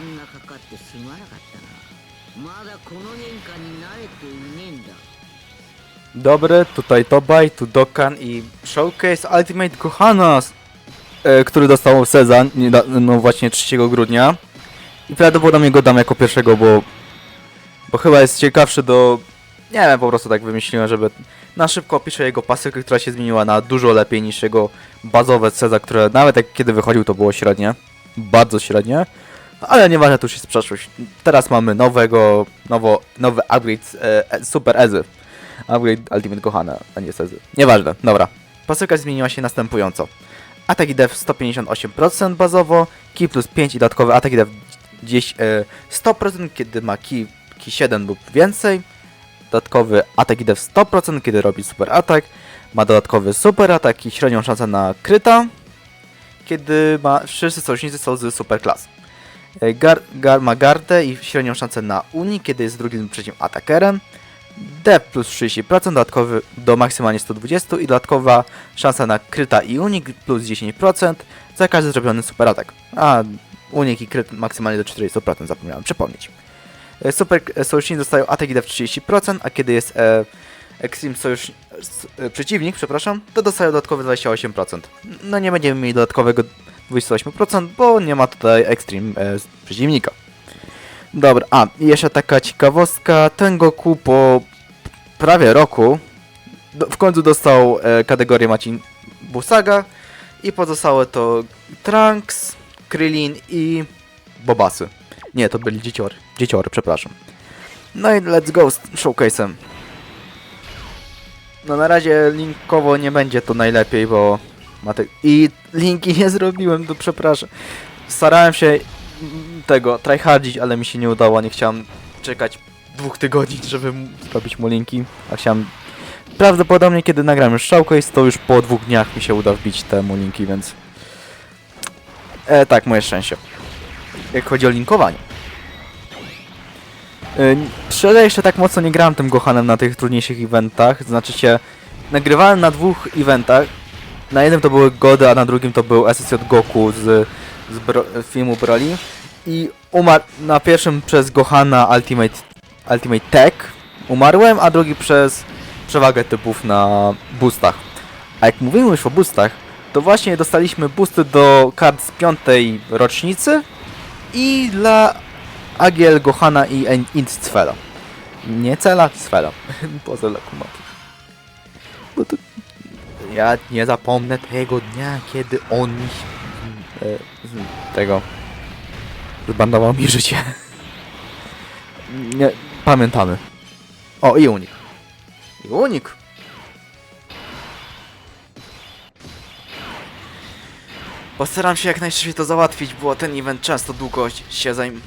んなかかってすまなかったなまだこの年間に慣れていねえんだ Dobry, tutaj Tobaj, tu Dokkan i Showcase Ultimate Gohana, e, który dostał Sezan, nieda- no właśnie 3 grudnia. I prawdopodobnie go dam jako pierwszego, bo, bo chyba jest ciekawszy do... Nie wiem, po prostu tak wymyśliłem, żeby na szybko opiszę jego pasywkę, która się zmieniła na dużo lepiej niż jego bazowe Ceza, które nawet jak kiedy wychodził to było średnie. Bardzo średnie. Ale nieważne, to już jest przeszłość. Teraz mamy nowego, nowo, nowy upgrade e, e, Super Ezy. Upgrade Ultimate Gohana, a nie Sezy. Nieważne, dobra. Pasywka zmieniła się następująco. Atak i def 158% bazowo, ki plus 5 i dodatkowy atak i def gdzieś e, 100%, kiedy ma ki, ki 7 lub więcej. Dodatkowy atak i def 100%, kiedy robi super atak. Ma dodatkowy super atak i średnią szansę na kryta, kiedy ma wszyscy sojusznicy są z super klas. E, Gar, gar ma gardę i średnią szansę na uni, kiedy jest drugim trzecim atakerem. D plus 30%, dodatkowy do maksymalnie 120 i dodatkowa szansa na kryta i unik plus 10% za każdy zrobiony super atak. A unik i kryt maksymalnie do 40%, zapomniałem przypomnieć. E, Super e, sojusznicy dostają atak i def 30%, a kiedy jest e, Extreme sojusz, e, przeciwnik, przepraszam, to dostają dodatkowe 28%. No nie będziemy mieli dodatkowego 28%, bo nie ma tutaj Extreme e, przeciwnika. Dobra, a jeszcze taka ciekawostka, ten Goku po prawie roku do, w końcu dostał e, kategorię Macin Busaga i pozostałe to Trunks, Krillin i Bobasy. Nie, to byli dzieciory, dzieciory, przepraszam. No i let's go z showcase'em. No na razie linkowo nie będzie to najlepiej, bo I linki nie zrobiłem, to przepraszam. Starałem się tego tryhardzić, ale mi się nie udało, nie chciałem czekać dwóch tygodni, żeby zrobić mu linki, a chciałem... Prawdopodobnie kiedy nagram już showcase, to już po dwóch dniach mi się uda wbić te mu linki, więc... E, tak, moje szczęście. Jak chodzi o linkowanie. E, Szczerze jeszcze tak mocno nie grałem tym Gohanem na tych trudniejszych eventach, znaczy się... Nagrywałem na dwóch eventach, na jednym to były Gody, a na drugim to był SSJ Goku z, z bro, filmu Broly. I umarł na pierwszym przez Gohana Ultimate, Ultimate Tech umarłem, a drugi przez przewagę typów na boostach. A jak mówimy już o boostach, to właśnie dostaliśmy boosty do kart z piątej rocznicy i dla Agiel, Gohana i En- Int Cfela. Nie Cela, Cfela. Poza lokomotyw. Bo to ja nie zapomnę tego dnia, kiedy on mi e, tego zbandował mi życie. Nie, pamiętamy. O, i unik. I unik. Postaram się jak najszybciej to załatwić, bo ten event często długo się zajm...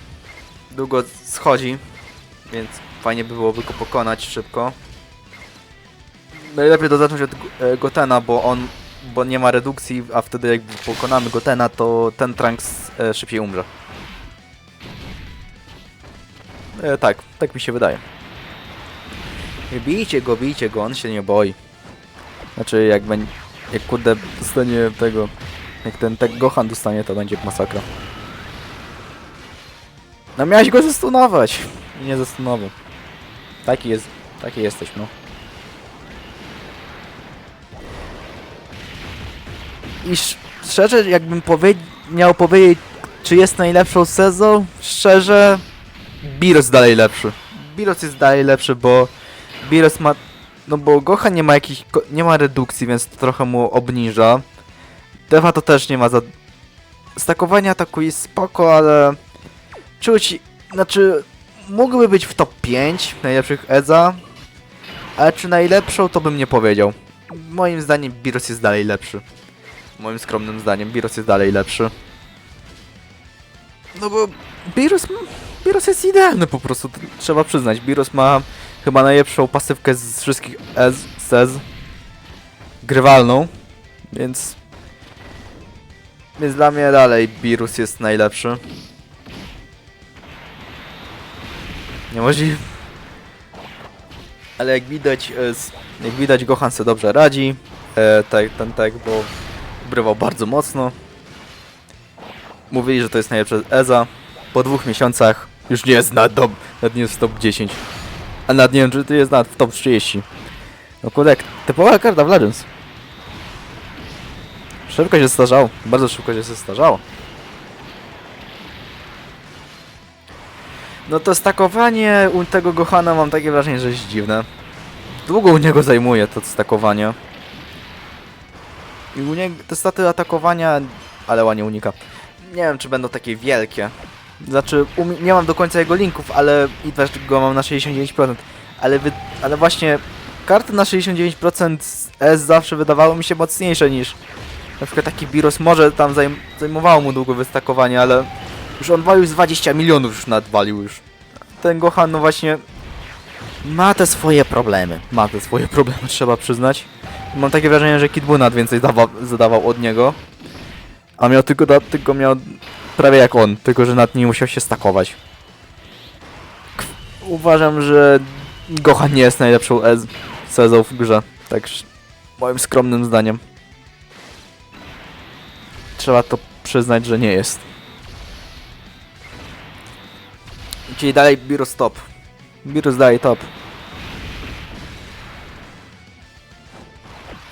długo schodzi, więc fajnie by byłoby go pokonać szybko. Najlepiej to zacząć od e, Gotena, bo on bo nie ma redukcji, a wtedy jak pokonamy Gotena, to ten Trunks e, szybciej umrze. E, tak, tak mi się wydaje. Bijcie go, bijcie go, on się nie boi. Znaczy jak będzie, jak kurde dostanie tego, jak ten tak Gohan dostanie, to będzie masakra. No miałeś go zastunować. Nie zastunował. Taki jest, taki jesteś, no. I sz- szczerze, jakbym powie miał powiedzieć, czy jest najlepszą sezon, szczerze, Biros dalej lepszy. Biros jest dalej lepszy, bo Biros ma, no bo Gohan nie ma jakichś, ko- nie ma redukcji, więc to trochę mu obniża. Dewa to też nie ma za... Stakowanie ataku jest spoko, ale czuć, znaczy, mógłby być w top 5 najlepszych Eza, ale czy najlepszą, to bym nie powiedział. Moim zdaniem Biros jest dalej lepszy. Moim skromnym zdaniem Biros jest dalej lepszy. No bo Biros, Biros jest idealny po prostu, trzeba przyznać. Biros ma chyba najlepszą pasywkę z wszystkich Ez, Sez. Grywalną, więc... Więc dla mnie dalej Birus jest najlepszy. Niemożliwe. Ale jak widać, e, jak widać Gohan sobie dobrze radzi. E, tak, ten tak, bo brywał bardzo mocno. Mówili, że to jest najlepsze Eza. po dwóch miesiącach już nie jest na top, nawet nie jest w top 10. A nawet nie wiem, czy to jest nawet w top 30. No kurde, jak typowa karta w Legends. Szybko się starzało, bardzo szybko się starzało. No to stakowanie u tego Gohana mam takie wrażenie, że jest dziwne. Długo u niego zajmuje to stakowanie. I u niego te staty atakowania, ale ładnie unika. Nie wiem, czy będą takie wielkie. Znaczy, nie mam do końca jego linków, ale i też go mam na 69%. Ale, wy- ale właśnie karty na 69% z S zawsze wydawały mi się mocniejsze niż na przykład taki Biros może tam zajm zajmowało mu długo wystakowanie, ale już on walił z 20 milionów już nadwalił już. Ten Gohan no właśnie ma te swoje problemy. Ma te swoje problemy, trzeba przyznać. Mam takie wrażenie, że Kid Buu więcej dawa, zadawał od niego. A miał tylko, da, tylko miał prawie jak on, tylko że nad nim musiał się stakować. Uważam, że Gohan nie jest najlepszą Ez Sezą w grze. Tak moim skromnym zdaniem. Trzeba to przyznać, że nie jest. Czyli dalej Birus top. Birus dalej top.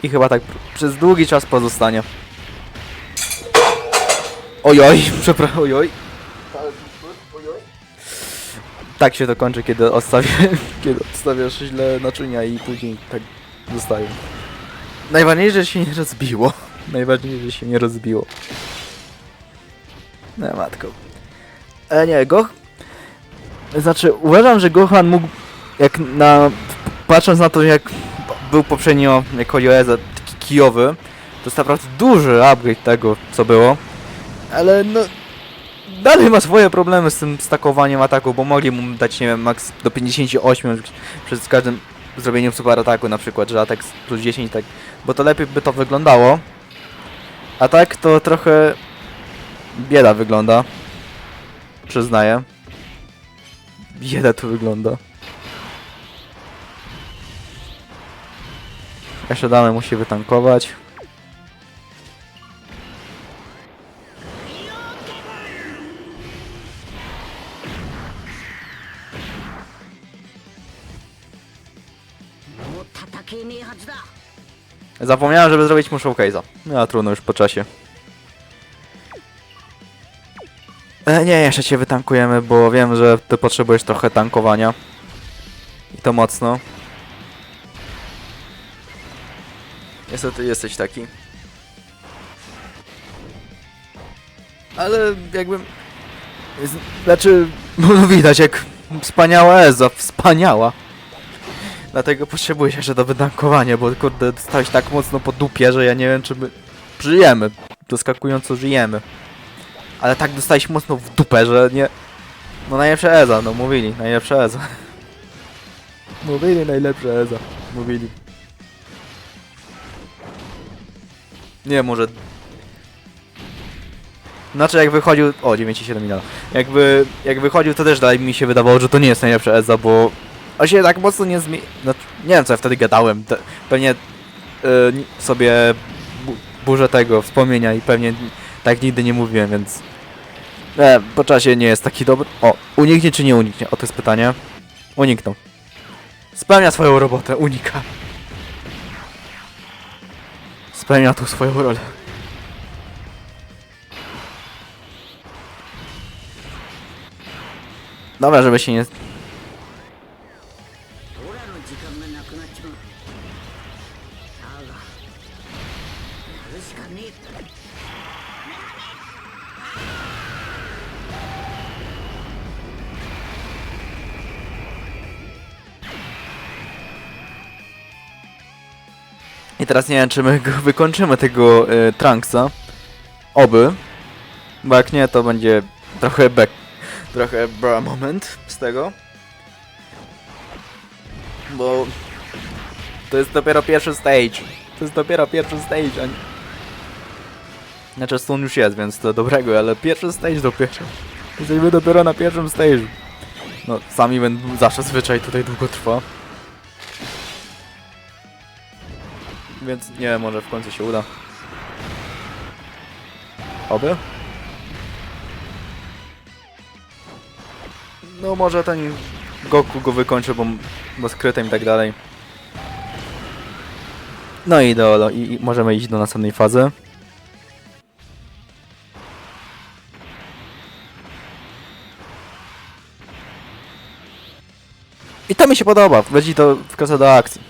I chyba tak pr- przez długi czas pozostanie. Ojoj, przepraszam, ojoj. Tak się to kończy, kiedy odstawię, kiedy odstawiasz źle naczynia i później tak zostają. Najważniejsze, że się nie rozbiło. Najważniejsze, że się nie rozbiło. No matko. E nie, Goch... Znaczy, uważam, że Gohan mógł, jak na... Patrząc na to, jak był poprzednio, jak chodzi o Eza, taki kijowy, to jest naprawdę duży upgrade tego, co było. Ale no... Dalej ma swoje problemy z tym stakowaniem ataku, bo mogli mu dać, nie wiem, max do 58 przez każdym zrobieniem super ataku na przykład, że atak plus 10 tak, bo to lepiej by to wyglądało. A tak to trochę bieda wygląda. Przyznaję. Bieda to wygląda. Jeszcze damy musi wytankować. Zapomniałem, żeby zrobić mu showcase'a. No, trudno już po czasie. E, nie, jeszcze cię wytankujemy, bo wiem, że ty potrzebujesz trochę tankowania. I to mocno. Niestety jesteś taki. Ale jakbym... Znaczy, no widać jak wspaniała Eza, wspaniała. Dlatego potrzebujesz jeszcze do wytankowania, bo kurde, dostałeś tak mocno po dupie, że ja nie wiem, czy my żyjemy. Doskakująco żyjemy. Ale tak dostałeś mocno w dupę, że nie... No najlepsza Eza, no mówili, najlepsza Eza. Mówili najlepsza Eza. Mówili. Nie, może... Znaczy jak wychodził... O, 97 miliona. Jakby... Jak wychodził, to też dalej mi się wydawało, że to nie jest najlepsza Eza, bo... On się tak mocno nie zmieni... Znaczy, nie wiem co ja wtedy gadałem. Te, pewnie yy, sobie bu burzę tego wspomnienia i pewnie tak nigdy nie mówiłem, więc... E, po czasie nie jest taki dobry. O, uniknie czy nie uniknie? O, to jest pytanie. Uniknął. Spełnia swoją robotę, unika. Spełnia tu swoją rolę. Dobra, żeby się nie... I teraz nie wiem, czy my go wykończymy tego y, Trunksa. Oby. Bo jak nie, to będzie trochę back, trochę bra moment z tego. Bo to jest dopiero pierwszy stage. To jest dopiero pierwszy stage, a nie... Znaczy stun już jest, więc to dobrego, ale pierwszy stage dopiero. Jesteśmy dopiero na pierwszym stage'u. No, sami będą zawsze zwyczaj tutaj długo trwa. Więc nie może w końcu się uda. Oby? No może ten Goku go wykończy, bo, bo skrytem i tak dalej. No i do, i, i możemy iść do następnej fazy. I to mi się podoba, będzie to wkracza do akcji.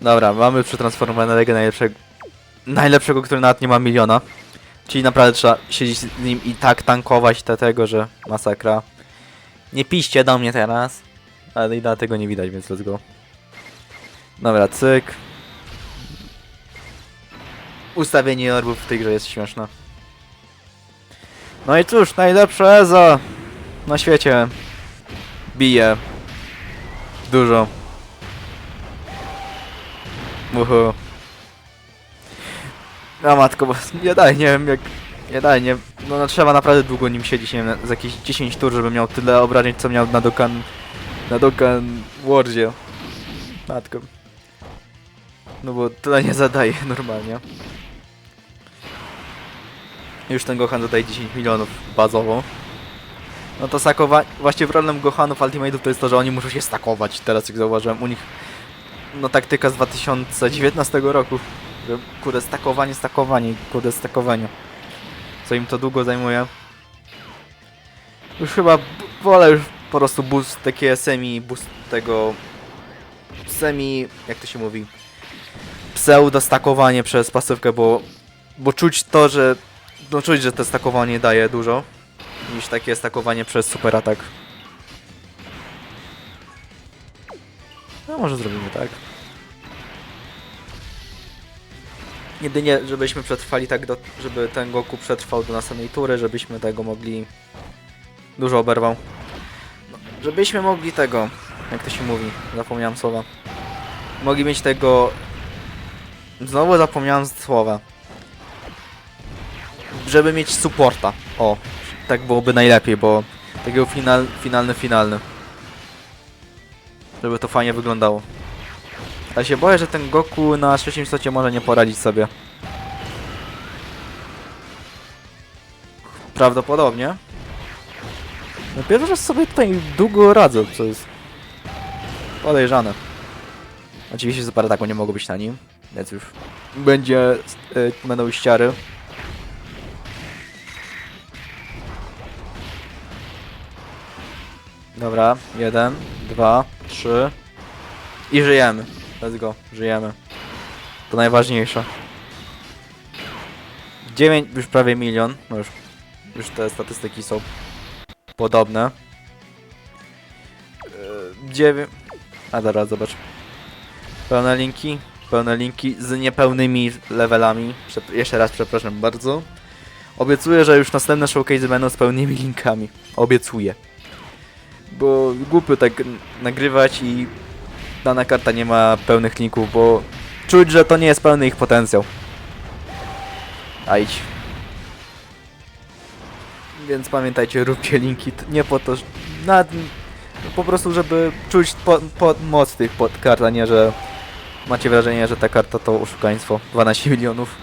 Dobra, mamy przetransformowanego najlepszego, najlepszego, który nawet nie ma miliona. Czyli naprawdę trzeba siedzieć z nim i tak tankować te tego, że masakra. Nie piście do mnie teraz. Ale i dlatego nie widać, więc let's go. Dobra, cyk. Ustawienie orbów w tej grze jest śmieszne. No i cóż, najlepsze Eza na świecie. Bije. Dużo. Uhu. A matko, bo nie daj, nie wiem jak... Nie daj, nie... No, no trzeba naprawdę długo nim siedzieć, nie wiem, za jakieś 10 tur, żeby miał tyle obrażeń, co miał na Dokkan... Na Dokkan Wordzie. Matko. No bo tyle nie zadaje normalnie. Już ten Gohan zadaje 10 milionów bazowo. No to stakowa... Właśnie problem Gohanów Ultimate'ów to jest to, że oni muszą się stakować. Teraz jak zauważyłem, u nich no taktyka z 2019 roku. Kurde stakowanie, stakowanie, kurde stakowanie. Co im to długo zajmuje. Już chyba wolę już po prostu boost takie semi boost tego semi jak to się mówi pseudo stakowanie przez pasywkę, bo bo czuć to, że no czuć, że to stakowanie daje dużo niż takie stakowanie przez super atak. Może zrobimy tak. Jedynie, żebyśmy przetrwali tak, do, żeby ten Goku przetrwał do następnej tury, żebyśmy tego mogli... Dużo oberwał. No, żebyśmy mogli tego... Jak to się mówi? Zapomniałem słowa. Mogli mieć tego... Znowu zapomniałem słowa. Żeby mieć supporta. O, tak byłoby najlepiej, bo takiego final, finalny, finalny. Żeby to fajnie wyglądało. Ale się boję, że ten Goku na trzecim slocie może nie poradzić sobie. Prawdopodobnie. No pierwszy raz sobie tutaj długo radzę, co jest podejrzane. Oczywiście super ataku nie mogło być na nim, więc już będzie, y, będą ściary. Dobra, jeden, dwa, trzy. I żyjemy. Let's go, żyjemy. To najważniejsze. 9, już prawie milion. No już, już te statystyki są podobne. 9. A dobra, zobacz. Pełne linki. Pełne linki z niepełnymi levelami. Przep jeszcze raz przepraszam bardzo. Obiecuję, że już następne showcase będą z pełnymi linkami. Obiecuję. Bo głupio tak nagrywać i dana karta nie ma pełnych linków, bo czuć, że to nie jest pełny ich potencjał. A idź. Więc pamiętajcie, róbcie linki, nie po to, nad, po prostu, żeby czuć po, po, moc tych kart, a nie, że macie wrażenie, że ta karta to oszukaństwo. 12 milionów.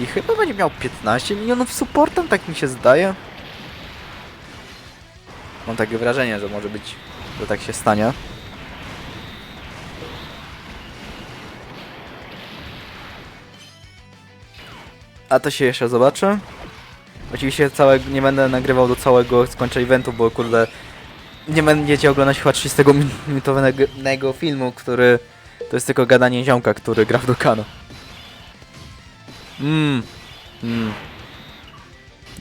I chyba będzie miał 15 milionów supportem, tak mi się zdaje. Mam takie wrażenie, że może być, że tak się stanie. A to się jeszcze zobaczy. Oczywiście całe, nie będę nagrywał do całego skończenia eventu, bo kurde nie będziecie oglądać chyba 30-minutowego filmu, który to jest tylko gadanie ziomka, który gra w Dokano. Mmm. Mm.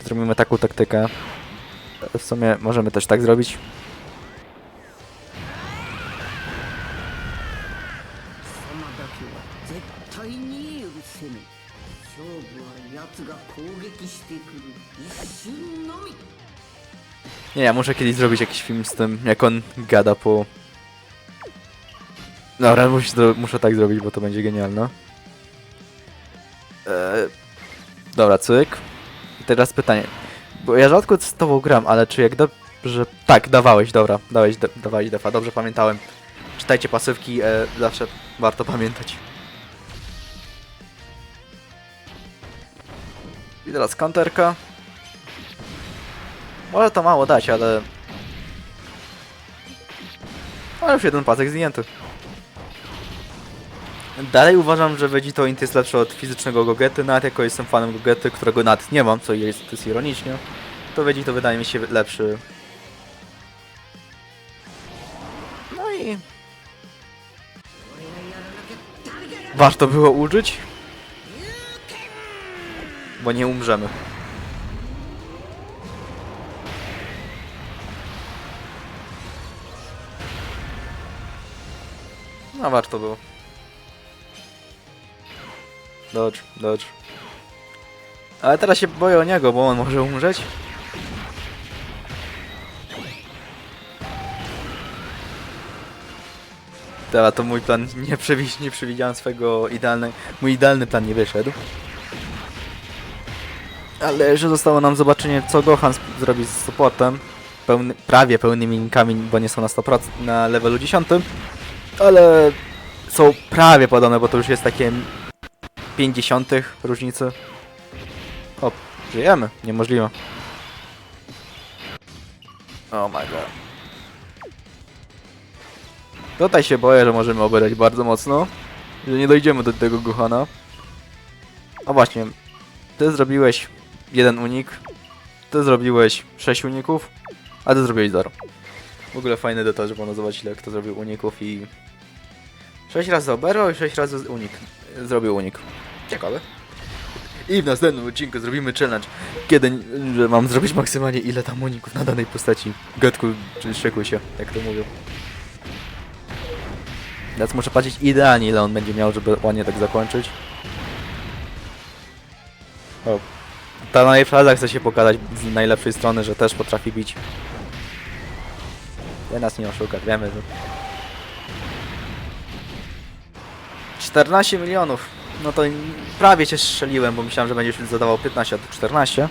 Zrobimy taką taktykę. W sumie możemy też tak zrobić. Nie, ja muszę kiedyś zrobić jakiś film z tym, jak on gada po... Dobra, muszę, muszę tak zrobić, bo to będzie genialne. Eee, dobra, cyk. Teraz pytanie. Bo ja rzadko z tobą gram, ale czy jak dobrze... Tak, dawałeś, dobra. Dałeś, da, dawałeś defa, dobrze pamiętałem. Czytajcie pasywki, e, zawsze warto pamiętać. I teraz kanterka. Może to mało dać, ale... Ale już jeden pasek zdjęty. Dalej uważam, że Vegito Int jest lepszy od fizycznego Gogety, nawet jako jestem fanem Gogety, którego nawet nie mam, co jest, jest ironicznie. To Vegito wydaje mi się lepszy. No i... Warto było użyć. Bo nie umrzemy. No warto było. Dodge, dodge. Ale teraz się boję o niego, bo on może umrzeć. Teraz to mój plan nie, przewi nie przewidziałem swego idealnego... Mój idealny plan nie wyszedł. Ale że zostało nam zobaczenie, co Gohan zrobi z supportem. Pełny, prawie pełnymi linkami, bo nie są na 100% na levelu 10. Ale są prawie podobne, bo to już jest takie 50 różnicy. O, żyjemy. Niemożliwe. Oh my god. Tutaj się boję, że możemy oberać bardzo mocno. Że nie dojdziemy do tego Gohana. A właśnie. Ty zrobiłeś jeden unik. Ty zrobiłeś 6 uników. A ty zrobiłeś 0. W ogóle fajny detal, że można zobaczyć ile kto zrobił uników i... 6 razy oberwał i 6 razy unik. Zrobił unik. Ciekawe. I w następnym odcinku zrobimy challenge, kiedy że mam zrobić maksymalnie ile tam uników na danej postaci. Gotku, czy szykuj się, jak to mówią. Teraz muszę patrzeć idealnie ile on będzie miał, żeby ładnie tak zakończyć. O. Ta najfraza chce się pokazać z najlepszej strony, że też potrafi bić. Ja nas nie oszuka, wiemy, że... 14 milionów. No to prawie cię strzeliłem, bo myślałem, że będziesz zadawał 15, a tu 14.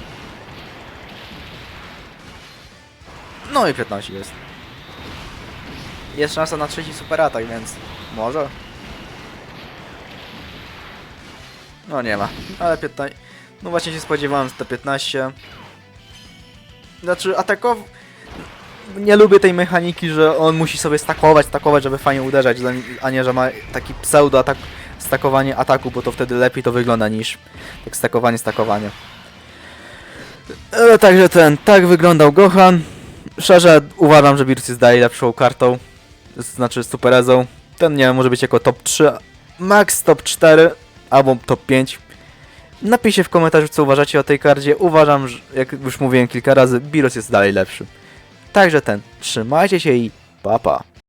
No i 15 jest. Jest szansa na trzeci super atak, więc może. No nie ma, ale 15. No właśnie się spodziewałem z te 15. Znaczy atakow... Nie lubię tej mechaniki, że on musi sobie stakować, stakować, żeby fajnie uderzać, za- a nie, że ma taki pseudo atak, stakowanie ataku, bo to wtedy lepiej to wygląda niż tak stakowanie, stakowanie. E, także ten, tak wyglądał Gohan. Szczerze uważam, że jest dalej lepszą kartą, znaczy superezą. Ten nie wiem, może być jako top 3, max top 4 albo top 5. Napiszcie w komentarzu, co uważacie o tej kardzie. Uważam, że, jak już mówiłem kilka razy, Beerus jest dalej lepszy. Także ten, trzymajcie się i papa. Pa.